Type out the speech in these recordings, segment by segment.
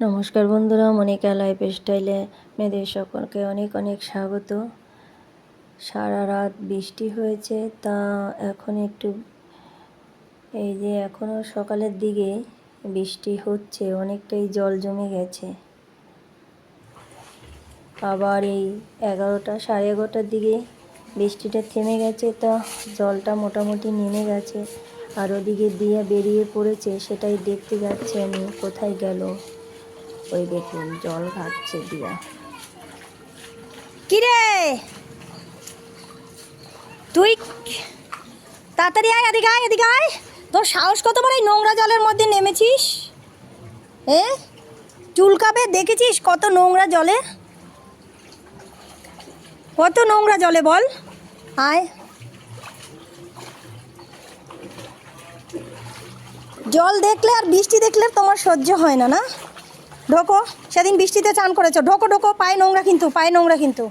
নমস্কার বন্ধুরা, মনিকা লাইফ স্টাইলে মেয়েদের সকলকে অনেক অনেক স্বাগত। সারা রাত বৃষ্টি হয়েছে, তা এখন একটু এই যে এখনও সকালের দিকে বৃষ্টি হচ্ছে, অনেকটাই জল জমে গেছে। আবার এই এগারোটা সাড়ে এগারোটার দিকে বৃষ্টিটা থেমে গেছে, তা জলটা মোটামুটি নেমে গেছে। আর ওদিকে দিয়ে বেরিয়ে পড়েছে, সেটাই দেখতে যাচ্ছি আমি, কোথায় গেল। ওই দেখুন, জল ঘাটছে দিয়া। কিরে? তুই তাড়াতাড়ি আয়, এদিকে আয় এদিকে আয়। তোর সাহস কত বড় এই নোংরা জলের মধ্যে নেমেছিস? এ? চুলকাবে দেখেছিস কত নোংরা জলে? কত নোংরা জলে বল। আয়। জল দেখলে আর বৃষ্টি দেখলে তোমার সহ্য হয় না না? ঢোকো সেদিন বৃষ্টিতে চান করেছ। ঢোকো ঢোকো পায়ে নোংরা কিন্তু পায়ে নোংরা কিন্তু।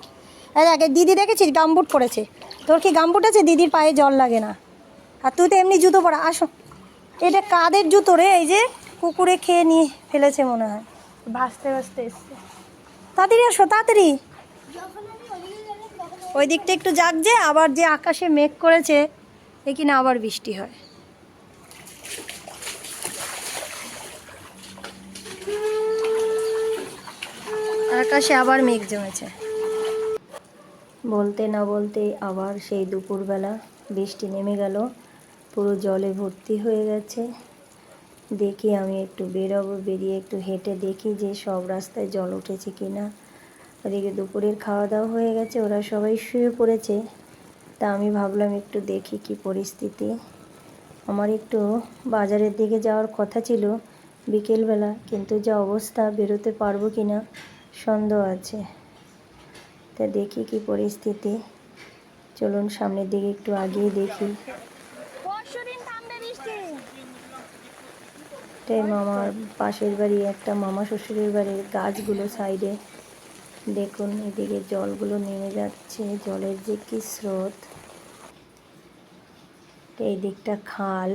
দেখ দিদি দেখেছিস গামবুট করেছে তোর কি গামবুট আছে? দিদির পায়ে জল লাগে না। আর তুই তো এমনি জুতো পরা আসো। এটা কাদের জুতো রে? এই যে কুকুরে খেয়ে নিয়ে ফেলেছে মনে হয়। ভাসতে ভাসতে এসছে। তাড়াতাড়ি আসো তাড়াতাড়ি। ওই দিকটা একটু যাক জাগছে আবার যে আকাশে মেঘ করেছে এ কিনা আবার বৃষ্টি হয়। আকাশে আবার মেঘ জমেছে। বলতে না বলতে আবার সেই দুপুরবেলা বৃষ্টি নেমে গেল, পুরো জলে ভর্তি হয়ে গেছে। দেখি আমি একটু বেরোবো, বেরিয়ে একটু হেঁটে দেখি যে সব রাস্তায় জল উঠেছে কি না ওদিকে দুপুরের খাওয়া দাওয়া হয়ে গেছে, ওরা সবাই শুয়ে পড়েছে। তা আমি ভাবলাম একটু দেখি কি পরিস্থিতি। আমার একটু বাজারের দিকে যাওয়ার কথা ছিল বিকেলবেলা, কিন্তু যা অবস্থা, বেরোতে পারব কি না সন্দেহ আছে। তা দেখি কি পরিস্থিতি। চলুন সামনের দিকে একটু আগিয়ে দেখি। এটাই মামার পাশের বাড়ি একটা মামা শ্বশুরের বাড়ির গাছগুলো সাইডে। দেখুন এদিকে জলগুলো নেমে যাচ্ছে জলের যে কি স্রোত। এই দিকটা খাল।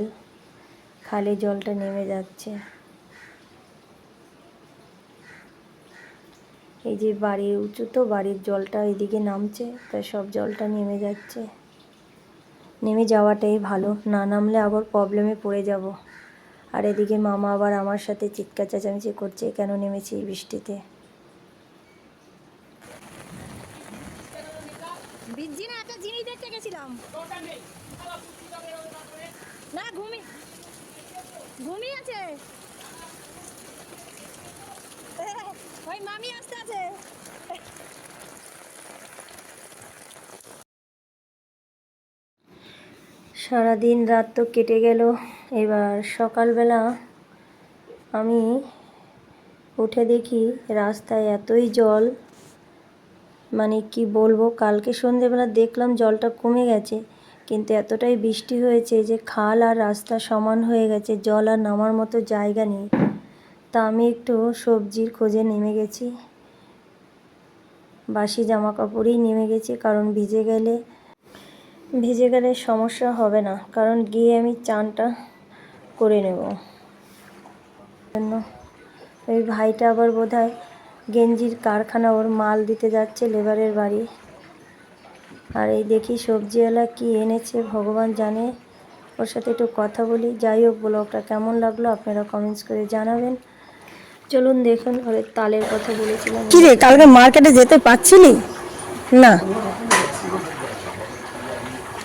খালে জলটা নেমে যাচ্ছে। এই যে বাড়ির উঁচু তো বাড়ির জলটা এদিকে নামছে, তাই সব জলটা নেমে যাচ্ছে। নেমে যাওয়াটাই ভালো, না নামলে আবার প্রবলেমে পড়ে যাব। আর এদিকে মামা আবার আমার সাথে চিৎকার চেঁচামেচি করছে, কেন নেমেছি এই বৃষ্টিতে? ভিজছি একটা জিনিস দেখতে গেছিলাম। না, ঘুমি ঘুমিয়ে আছে ওই মামি আসতে আছে সারাদিন রাত তো কেটে গেল। এবার সকালবেলা আমি উঠে দেখি রাস্তায় এতই জল। মানে কি বলব, কালকে সন্ধেবেলা দেখলাম জলটা কমে গেছে, কিন্তু এতটাই বৃষ্টি হয়েছে যে খাল আর রাস্তা সমান হয়ে গেছে, জল আর নামার মতো জায়গা নেই। তা আমি একটু সবজির খোঁজে নেমে গেছি। বাসি জামা কাপড়েই নেমে গেছি, কারণ ভিজে গেলে ভিজে গেলে সমস্যা হবে না, কারণ গিয়ে আমি চানটা করে নেব। জন্য ওই ভাইটা আবার বোধ হয় গেঞ্জির কারখানা ওর মাল দিতে যাচ্ছে লেবারের বাড়ি। আর এই দেখি সবজিওয়ালা কি এনেছে, ভগবান জানে। ওর সাথে একটু কথা বলি, যাই হোক, ব্লগটা কেমন লাগল আপনারা কমেন্টস করে জানাবেন। চলুন দেখুন ওদের তালের কথা বলেছিলাম। কি রে কালকে মার্কেটে যেতে পারছিলি? না।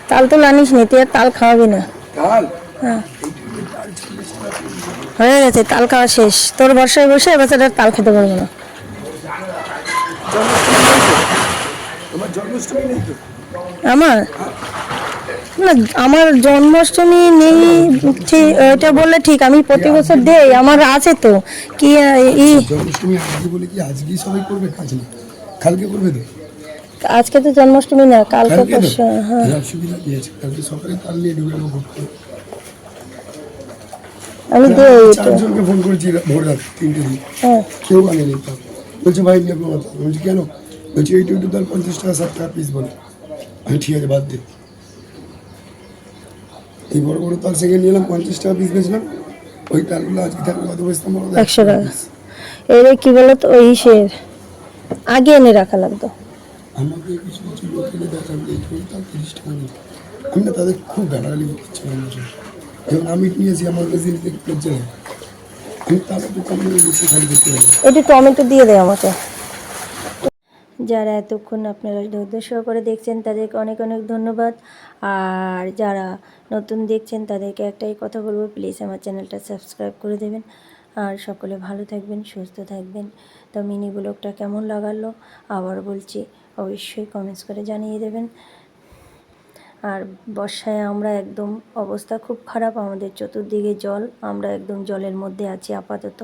তাল তো আনিস নি তুই আর তাল খাওয়াবি না। তাল? হ্যাঁ। হয়ে গেছে তাল খাওয়া শেষ। তোর বর্ষায় বসে এবছর আর তাল খেতে পারব না। আমার? না আমার জন্মাষ্টমী নেই এটা বললে ঠিক আমি প্রতি বছর দেই আমার আছে তো কি জন্মাষ্টমী আজকে বলে কি আজকেই সবাই করবে? কাজ না কালকে করবে তো? আজকে তো জন্মাষ্টমী না কালকে পরশু হ্যাঁ। তাহলে অসুবিধা কি আছে? কালকে সকালে নিয়ে ঢুকে করে আমি দেই এটা। চারজনকে ফোন করেছি ভোর রাত তিনটে দিন। হ্যাঁ। কেউ আনেনি তাল বলছে ভাই নিয়ে কথা বলছি কেন? বলছি এইটু তাল পঞ্চাশ টাকা ষাট টাকা পিস বলে। আমি ঠিক আছে বাদ দে। এই বড় বড় তাল সেখানে নিলাম পঞ্চাশ টাকা পিস বেচলাম। ওই তালগুলো আজকে থাকলে কত বেচতাম বলো তো? একশো টাকা। এর কি বলতো ওই ইসের। আগে এনে রাখা লাগতো। আমাকে কিছু কিছু লোক এনে দেখাবে এই তার তিরিশ টাকা আমি না তাদের খুব গালাগালি করছি যেমন আমি নিয়েছি আমার কাছে নেই আমি তাদের দোকান বেশি খালি করতে পারি একটু টমেটো দিয়ে দেয় আমাকে। যারা এতক্ষণ আপনারা ধৈর্য সহকারে দেখছেন, তাদেরকে অনেক অনেক ধন্যবাদ। আর যারা নতুন দেখছেন, তাদেরকে একটাই কথা বলব প্লিজ আমার চ্যানেলটা সাবস্ক্রাইব করে দেবেন। আর সকলে ভালো থাকবেন, সুস্থ থাকবেন। তো মিনি ব্লগটা কেমন লাগালো, আবার বলছি, অবশ্যই কমেন্টস করে জানিয়ে দেবেন। আর বর্ষায় আমরা একদম অবস্থা খুব খারাপ, আমাদের চতুর্দিকে জল, আমরা একদম জলের মধ্যে আছি আপাতত।